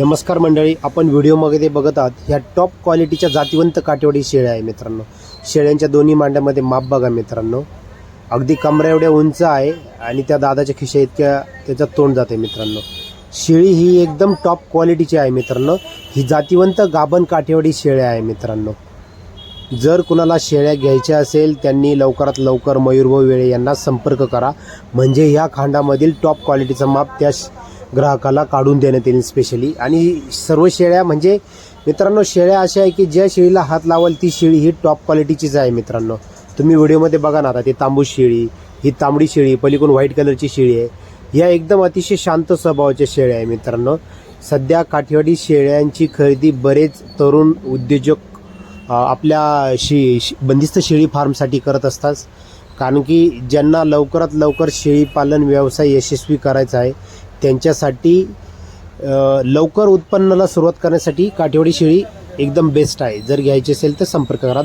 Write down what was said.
नमस्कार मंडळी आपण व्हिडिओमध्ये बघत आहात. ह्या टॉप क्वालिटीच्या जातीवंत काटेवाडी शेळ्या आहे मित्रांनो. शेळ्यांच्या दोन्ही मांड्यामध्ये माप बघा मित्रांनो. अगदी कमऱ्या एवढ्या उंच आहे आणि त्या दादाच्या खिशा इतक्या त्याचं तोंड जाते मित्रांनो. शेळी ही एकदम टॉप क्वालिटीची आहे मित्रांनो. ही जातीवंत गाभण काठेवाडी शेळ्या आहे मित्रांनो. जर कुणाला शेळ्या घ्यायच्या असेल त्यांनी लवकरात लवकर मयूरभाऊ वेळे यांना संपर्क करा. म्हणजे ह्या खांडामधील टॉप क्वालिटीचं माप त्या ग्राहकाला काढून देण्यात येईल स्पेशली आणि सर्व शेळ्या म्हणजे मित्रांनो शेळ्या अशा आहे की ज्या शेळीला हात लावाल ती शेळी ही टॉप क्वालिटीचीच आहे मित्रांनो. तुम्ही व्हिडिओमध्ये बघा ना आता ती तांबूस शेळी ही तांबडी शेळी पलीकडून व्हाईट कलरची शेळी आहे. या एकदम अतिशय शांत स्वभावाच्या शेळ्या आहे मित्रांनो. सध्या काठीवाडी शेळ्यांची खरेदी बरेच तरुण उद्योजक आपल्या शे शे- बंदिस्त शेळी फार्मसाठी करत असतात. कारण की ज्यांना लवकरात लवकर शेळीपालन व्यवसाय यशस्वी करायचा आहे त्यांच्यासाठी लवकर उत्पन्नाला सुरुवात करण्यासाठी काठेवाडी शेळी एकदम बेस्ट आहे. जर घ्यायची असेल तर संपर्क करा.